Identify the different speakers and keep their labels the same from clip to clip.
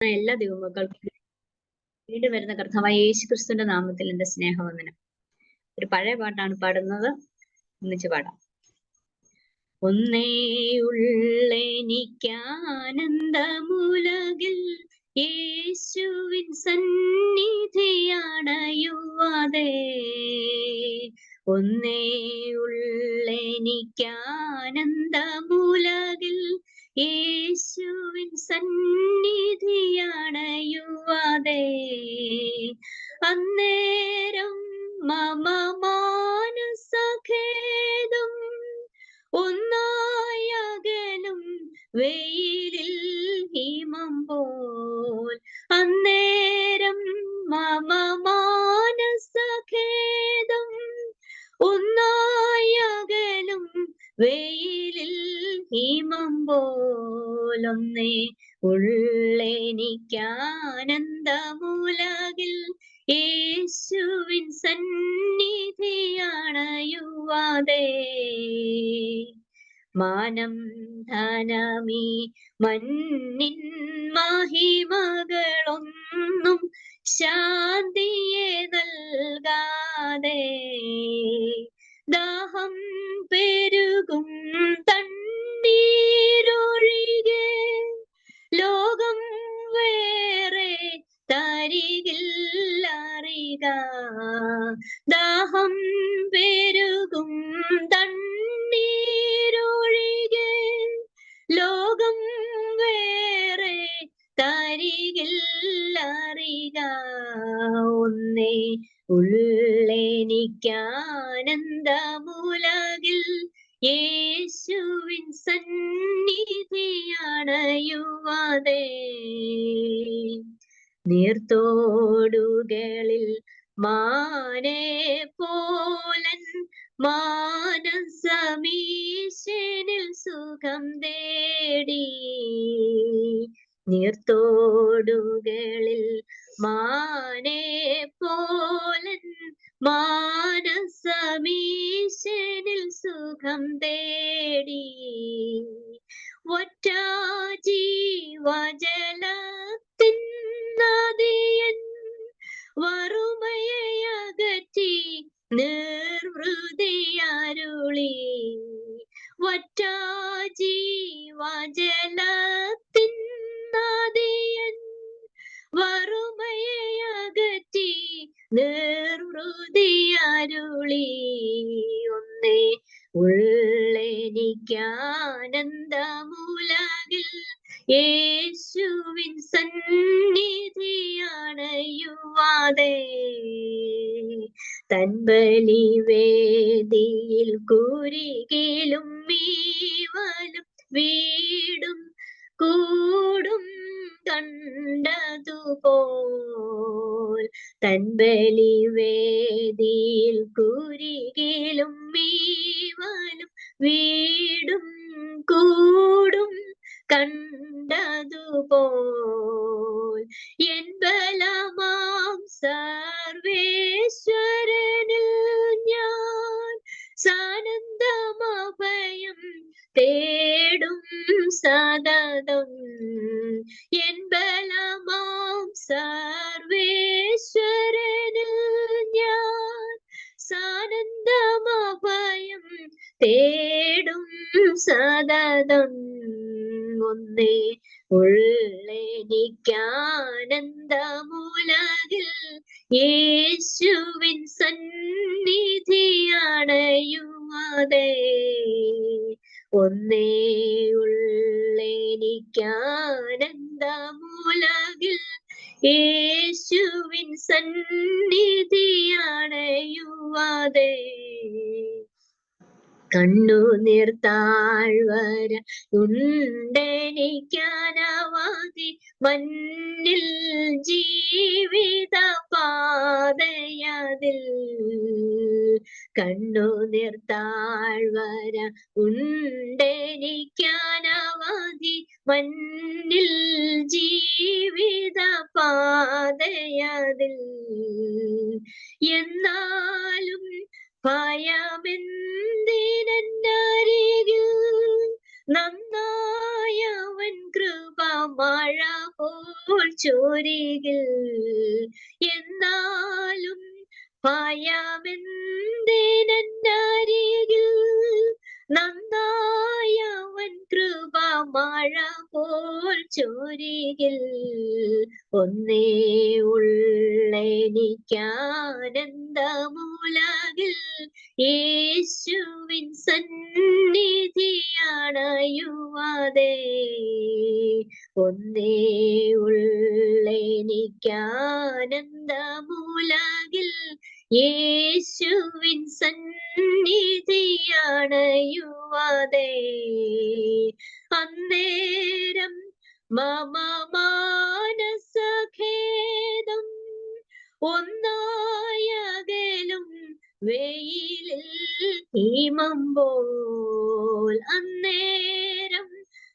Speaker 1: എല്ലാ ദൈവമക്കൾക്കും വീണ്ടും വരുന്ന കർത്താവായ യേശു ക്രിസ്തുവിന്റെ നാമത്തിൽ എന്റെ സ്നേഹവന്ദനം. ഒരു പഴയ പാട്ടാണ് പാടുന്നത്. ഒന്നിച്ച് പാടാം. ഒന്നേ ഉള്ളെനിക്കാനന്ദമുലകിൽ യേശുവിൻ സന്നിധിയണയുവാതെ. ഒന്നേ ഉള്ളെനിക്കാനന്ദമുലകിൽ യേശുവിൻ സന്നിധിയണയുവാതെ അന്നേരം മമ മാനസഖേദം ഒന്നായകലും വെയിലിൽ ഹിമം പോൽ. അന്നേരം മമ മാനസഖേദം ഒന്നായകലും വെയിലിൽ ഹിമം പോലൊന്നേ ഉള്ളെനിക്കാനന്ദമുലകിൽ യേശുവിൻ സന്നിധിയണയുവാതെ. മാനം ധനമീ മന്നിൻ മഹിമകളൊന്നും ശാന്തിയെ നൽകാതെ. ദാഹം പെരുകും ദാഹം പെരുകും തണ്ണീരൊഴികെ ലോകം വേറെ തരികില്ലറിക ഒന്നേ ഉള്ളെനിക്കാനന്ദമുലകിൽ യേശുവിൻ സന്നിധിയണയുവാതെ. നീർത്തോടുകളിൽ മാനെ പോലൻ മാനസമീശനിൽ സുഖം തേടി. നീർത്തോടുകളിൽ മാനെ പോലൻ മാനസമീശനിൽ സുഖം തേടി. ഒറ്റ ജീവജലത്തിൻ നദിയൻ വറുമയകറ്റി നിർവൃതിയാരുളി വറ്റാജീവജലത്തിൻ നദിയൻ വറുമയകറ്റി നിർവൃതിയരുളി ഒന്നേ ഉള്ളെനിക്കാനന്ദമുലകിൽ യേശുവിൻ സന്നിധിയണയുവാതെ തൻബലി വേദിയിൽ കുരികിലും മീവലും വീടും കൂടും കണ്ടതുപോൽ. തൻബലി വേദിയിൽ കുരികിലും മീവലും വീടും സതതം എൻ ബലമാം സർവേശ്വരനിൽ ഞാൻ സാനന്ദമഭയം തേടും സതതം ഒന്നേ ഉള്ളെനിക്കാനന്ദമുലകിൽ യേശുവിൻ സന്നിധിയണയുവാതെ ഒന്നേ ഉള്ളെനിക്കാനന്ദമുലകിൽ യേശുവിൻ സന്നിധിയണയുവാതെ. കണ്ണു താഴ്വര ഉണ്ടെനിക്കാനാവാതി മണ്ണിൽ ജീവിത പാതയതിൽ കണ്ണുനീർ നിർത്താഴ്വര ഉണ്ടെനിക്കാനാവാതി മണ്ണിൽ ജീവിത പാതയതിൽ എന്നാലും ഭയമെന്തിനരികിൽ നന്നായവൻ കൃപ മഴ പോൽ ചോരികിൽ. എന്നാലും ഭയമെന്തിനരികിൽ നന്നായവൻ കൃപ മഴ പോൽ ചോരികിൽ. ഒന്നേ ഉള്ളെനിക്കാനന്ദമൂലകിൽ യേശുവിൻ സന്നിധിയണയുവാതെ യേശുവിൻ സന്നിധിയണയുവതേ. അന്നേരം മമ മാനസഖേദം ഒന്നായകലും വെയിലിൽ ഹിമമ്പോൾ അന്നേരം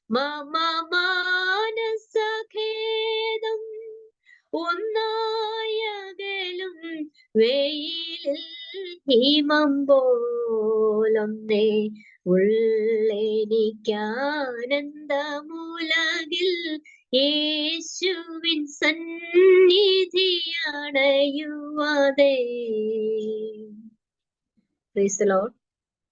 Speaker 1: മമ മാനസഖേദം ഒന്നായകലും വെയിലിൽ ഹിമമ്പോലൊന്നേ ഉള്ളേനിക്കാനന്ദമൂലകിൽ യേശുവിൻ സന്നിധിയണയുവാതെ Lord.